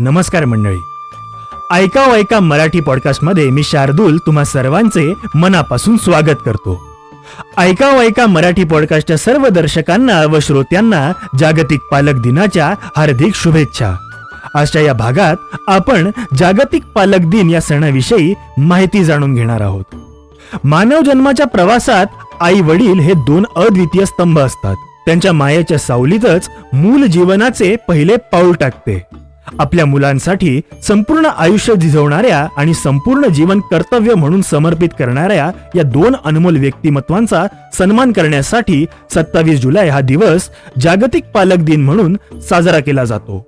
नमस्कार मंडळी. ऐकाव ऐका मराठी पॉडकास्टमध्ये मी शार्दूल तुम्हा सर्वांचे मनापासून स्वागत करतो. ऐकाव ऐका मराठी पॉडकास्टच्या सर्व दर्शकांना व श्रोत्यांना जागतिक पालक दिनाच्या हार्दिक शुभेच्छा. आजच्या या भागात आपण जागतिक पालक दिन या सणाविषयी माहिती जाणून घेणार आहोत. मानव जन्माच्या प्रवासात आई वडील हे दोन अद्वितीय स्तंभ असतात. त्यांच्या मायेच्या सावलीतच मूल जीवनाचे पहिले पाऊल टाकते. आपल्या मुलांसाठी संपूर्ण आयुष्य झिजवणाऱ्या आणि संपूर्ण जीवन कर्तव्य म्हणून समर्पित करणाऱ्या या दोन अनमोल व्यक्तिमत्वांचा सन्मान करण्यासाठी सत्तावीस जुलै हा दिवस जागतिक पालक दिन म्हणून साजरा केला जातो.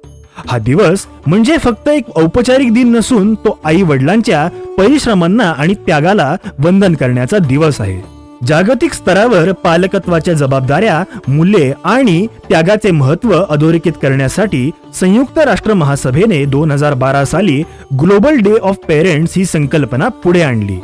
हा दिवस म्हणजे फक्त एक औपचारिक दिन नसून तो आई वडिलांच्या परिश्रमांना आणि त्यागाला वंदन करण्याचा दिवस आहे. जागतिक स्तरावर पालकत्वाच्या जबाबदाऱ्या मूल्ये आणि त्यागाचे महत्त्व अधोरेखित करण्यासाठी संयुक्त राष्ट्र महासभेने दोन हजार बारा साली ग्लोबल डे ऑफ पेरेंट्स ही संकल्पना पुढे आणली.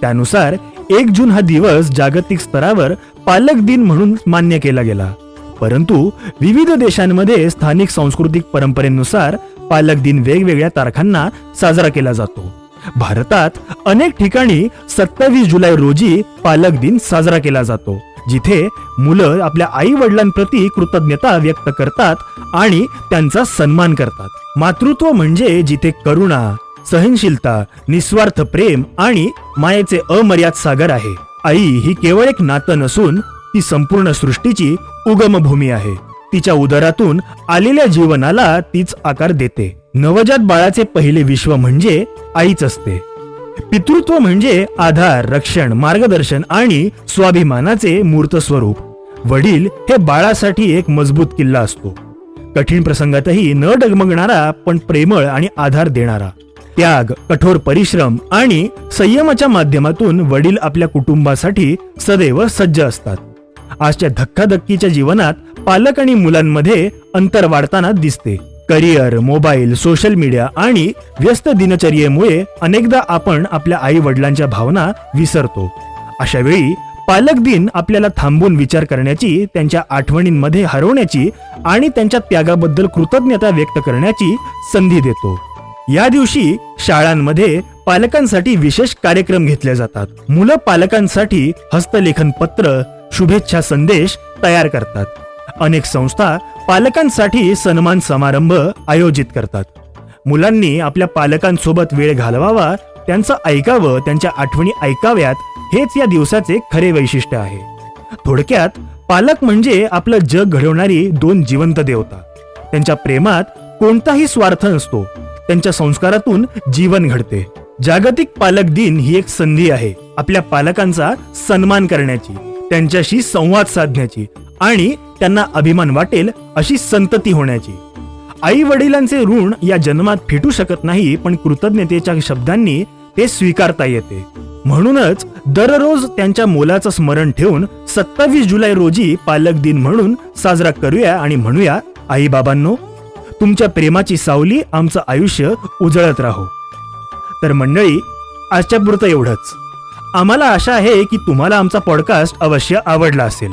त्यानुसार एक जून हा दिवस जागतिक स्तरावर पालक दिन म्हणून मान्य केला गेला. परंतु विविध देशांमध्ये स्थानिक सांस्कृतिक परंपरेनुसार पालक दिन वेगवेगळ्या तारखांना साजरा केला जातो. भारतात अनेक ठिकाणी सत्तावीस जुलै रोजी पालक दिन साजरा केला जातो जिथे मुलं आपल्या आई वडिलांप्रती कृतज्ञता व्यक्त करतात आणि त्यांचा सन्मान करतात. मातृत्व म्हणजे जिथे करुणा सहनशीलता निस्वार्थ प्रेम आणि मायेचे अमर्याद सागर आहे. आई ही केवळ एक नातं नसून ती संपूर्ण सृष्टीची उगमभूमी आहे. तिच्या उदरातून आलेल्या जीवनाला तीच आकार देते. नवजात बाळाचे पहिले विश्व म्हणजे आईच असते. पितृत्व म्हणजे आधार रक्षण मार्गदर्शन आणि स्वाभिमानाचे मूर्त स्वरूप. वडील हे बाळासाठी एक मजबूत किल्ला असतो. कठीण प्रसंगातही न डगमगणारा पण प्रेमळ आणि आधार देणारा. त्याग कठोर परिश्रम आणि संयमाच्या माध्यमातून वडील आपल्या कुटुंबासाठी सदैव सज्ज असतात. आजच्या धक्काधक्कीच्या जीवनात पालक आणि मुलांमध्ये अंतर वाढताना दिसते. करिअर मोबाईल सोशल मीडिया आणि व्यस्त दिनचर्येमुळे अनेकदा आपण आपल्या आई वडिलांच्या भावना विसरतो. अशा वेळी पालक दिन आपल्याला थांबून विचार करण्याची त्यांच्या आठवणींमध्ये हरवण्याची आणि त्यांच्या त्यागाबद्दल कृतज्ञता व्यक्त करण्याची संधी देतो. या दिवशी शाळांमध्ये पालकांसाठी विशेष कार्यक्रम घेतले जातात. मुलं पालकांसाठी हस्तलेखन पत्र शुभेच्छा संदेश तयार करतात. अनेक संस्था पालकांसाठी सन्मान समारंभ आयोजित करतात. मुलांनी आपल्या पालकांसोबत वेळ घालवावा त्यांचं ऐकावं त्यांच्या आठवणी ऐकाव्यात हेच या दिवसाचे खरे वैशिष्ट्य आहे. थोडक्यात पालक म्हणजे आपलं जग घडवणारी दोन जिवंत देवता. त्यांच्या प्रेमात कोणताही स्वार्थ नसतो. त्यांच्या संस्कारातून जीवन घडते. जागतिक पालक दिन ही एक संधी आहे आपल्या पालकांचा सन्मान करण्याची त्यांच्याशी संवाद साधण्याची आणि त्यांना अभिमान वाटेल अशी संतती होण्याची. आई वडिलांचे ऋण या जन्मात फिटू शकत नाही पण कृतज्ञतेच्या शब्दांनी ते स्वीकारता येते. म्हणूनच दररोज त्यांच्या मोलाचं स्मरण ठेवून सत्तावीस जुलै रोजी पालक दिन म्हणून साजरा करूया आणि म्हणूया आई बाबांनो तुमच्या प्रेमाची सावली आमचं आयुष्य उजळत राहो. तर मंडळी आजच्या पुरतं एवढंच. आम्हाला आशा आहे की तुम्हाला आमचा पॉडकास्ट अवश्य आवडला असेल.